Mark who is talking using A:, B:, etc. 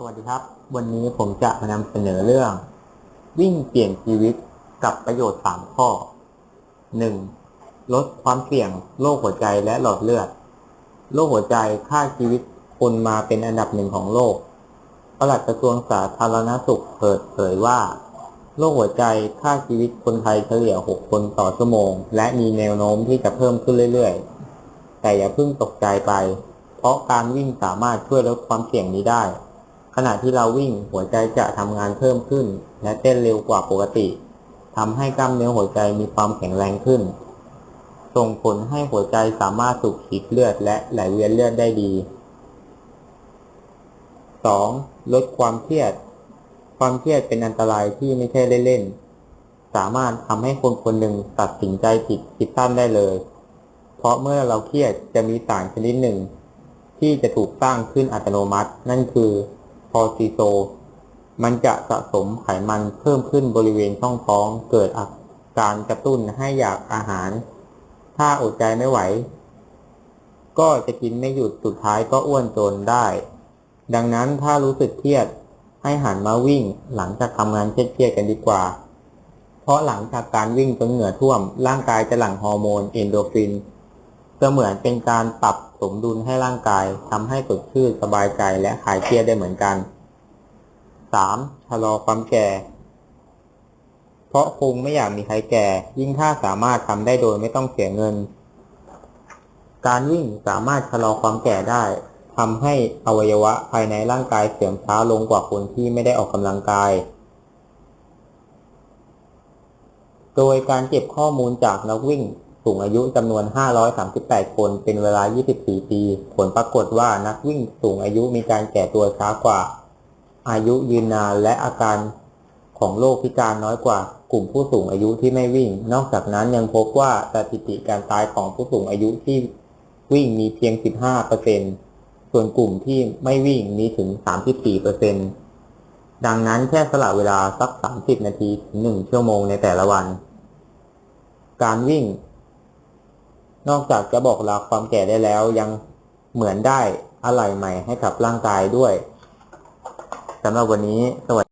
A: สวัสดีครับ วันนี้ผมจะมานำเสนอเรื่อง วิ่งเปลี่ยนชีวิตกับประโยชน์ 3 ข้อ 1. ลดความเสี่ยงโรคหัวใจและหลอดเลือดโรคหัวใจฆ่าชีวิตคนมาเป็นอันดับหนึ่งของโลกปลัดกระทรวงสาธารณสุขเปิดเผยว่าโรคหัวใจฆ่าชีวิตคนไทยเฉลี่ย 6 คนต่อชั่วโมง และมีแนวโน้มที่จะเพิ่มขึ้นเรื่อยๆ แต่อย่าเพิ่งตกใจไป เพราะการวิ่งสามารถช่วยลดความเสี่ยงนี้ได้ ขณะที่เราวิ่งหัวใจจะทำงานเพิ่มขึ้น และเต้นเร็วกว่าปกติทำให้กล้ามเนื้อหัวใจมีความแข็งแรงขึ้น ส่งผลให้หัวใจสามารถสูบฉีดเลือดและไหลเวียนเลือดได้ดี 2. ลดความเครียด ความเครียดเป็นอันตรายที่ไม่ใช่เล่นๆ สามารถทำให้คนคนหนึ่งตัดสินใจผิดคิดสั้นได้เลย เพราะเมื่อเราเครียดจะมีสารชนิดหนึ่ง ที่จะถูกสร้างขึ้นอัตโนมัติ นั่นคือ คอร์ติโซ มันจะสะสมไขมันเพิ่มขึ้นบริเวณช่องท้อง เกิดอาการกระตุ้นให้อยากอาหาร ถ้าอดใจไม่ไหว ก็จะกินไม่หยุดสุดท้ายก็อ้วนจนได้ ดังนั้นถ้ารู้สึกเครียดให้หันมาวิ่งหลังจากทำงานเครียดๆกันดีกว่า เพราะหลังจากการวิ่งจนเหงื่อท่วม ร่างกายจะหลั่งฮอร์โมนเอนโดรฟิน เหมือนเป็นการปรับสมดุลให้ร่างกายทำให้สดชื่นสบายใจและคลายเครียดได้เหมือนกัน 3. ชะลอความแก่ เพราะคงไม่อยากมีใครแก่ ยิ่งถ้าสามารถทำได้โดยไม่ต้องเสียเงิน การวิ่งสามารถชะลอความแก่ได้ทำให้อวัยวะภายในร่างกายเสื่อมช้าลงกว่าคนที่ไม่ได้ออกกำลังกาย โดยการเก็บข้อมูลจากนักวิ่ง สูงอายุจำนวน 538 คน เป็นเวลา 24 ปี ผลปรากฏว่านักวิ่งสูงอายุมีการแก่ตัวช้ากว่า อายุยืนนานและอาการของโรคพิการน้อยกว่ากลุ่มผู้สูงอายุที่ไม่วิ่ง นอกจากนั้นยังพบว่าสถิติการตายของผู้สูงอายุที่วิ่งมีเพียง 15%ส่วนกลุ่มที่ไม่วิ่งมีถึง 34%ดังนั้นแค่สละเวลาสัก 30 นาทีถึง1ชั่วโมงในแต่ละวัน การวิ่ง นอกจากจะบอกลาความแก่ได้แล้วยังเหมือนได้อะไรใหม่ให้กับร่างกายด้วยสำหรับวันนี้สวัสดี